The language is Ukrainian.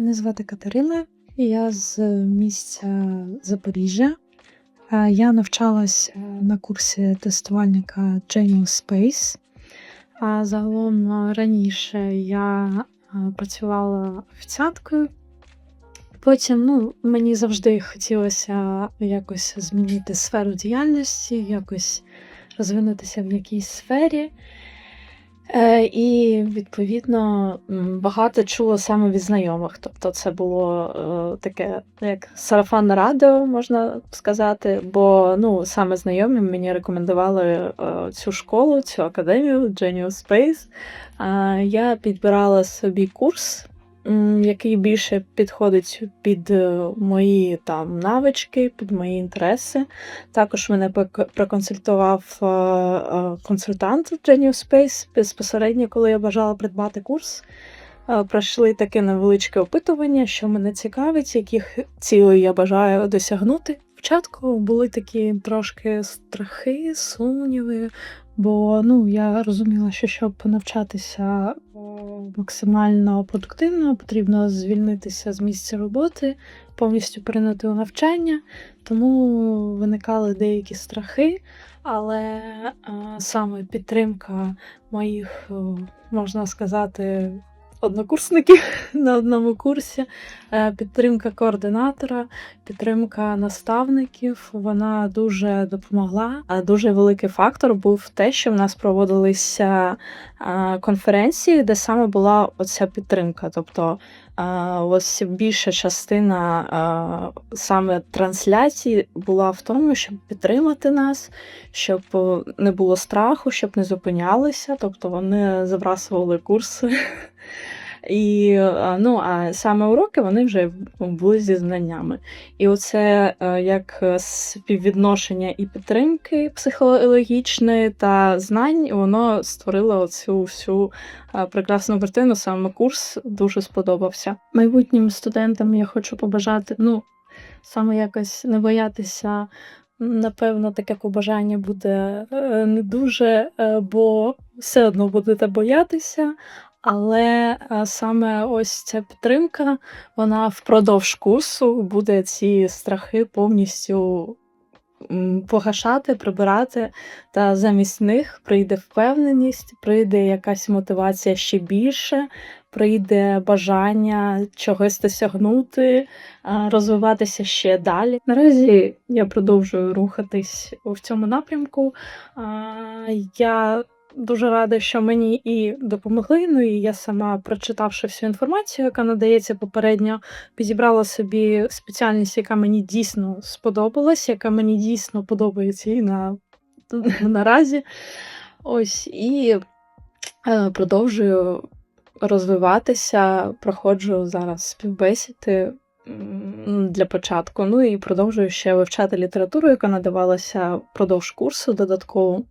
Мене звати Катерина, я з місця Запоріжжя. Е, Я навчалась е, на курсі тестувальника Genius Space. А загалом е, раніше я працювала офіціанткою. Потім ну, мені завжди хотілося якось змінити сферу діяльності, якось розвинутися в якійсь сфері. Е, і відповідно багато чула саме від знайомих. Тобто, це було е, таке як сарафанне радіо, можна сказати. Бо ну, саме знайомі мені рекомендували е, цю школу, цю академію Genius Space. Я підбирала собі курс, який більше підходить під е, мої там навички, під мої інтереси. Також мене проконсультував е, е, консультант Genius Space безпосередньо, коли я бажала придбати курс. Пройшли таке невеличке опитування, що мене цікавить, яких цілей я бажаю досягнути. Спочатку були такі трошки страхи, сумніви, бо ну, я розуміла, що щоб навчатися максимально продуктивно, потрібно звільнитися з місця роботи, повністю перейняти у навчання. Тому виникали деякі страхи, але е, саме підтримка моїх, можна сказати, однокурсників на одному курсі, е, підтримка координатора, підтримка наставників, вона дуже допомогла. Дуже великий фактор був те, що в нас проводилися е, конференції, де саме була оця підтримка. Тобто ось більша частина саме трансляції була в тому, щоб підтримати нас, щоб не було страху, щоб не зупинялися. Тобто вони забрасували курси. І ну, а саме уроки вони вже були зі знаннями. І оце е, як е, співвідношення і підтримки психологічної та знань, воно створило оцю всю прекрасну картину. Саме курс дуже сподобався. Майбутнім студентам я хочу побажати, ну, саме якось не боятися. Напевно, таке побажання буде е, не дуже, е, бо все одно будете боятися. Але е, саме ось ця підтримка, вона впродовж курсу буде ці страхи повністю погашати, прибирати, та замість них прийде впевненість, прийде якась мотивація ще більше, прийде бажання чогось досягнути, розвиватися ще далі. Наразі я продовжую рухатись в цьому напрямку. Я дуже рада, що мені і допомогли. Ну і я сама, прочитавши всю інформацію, яка надається попередньо, підібрала собі спеціальність, яка мені дійсно сподобалась, яка мені дійсно подобається і на наразі. Ось і е, продовжую розвиватися, проходжу зараз співбесіди для початку. Ну і продовжую ще вивчати літературу, яка надавалася впродовж курсу додатково.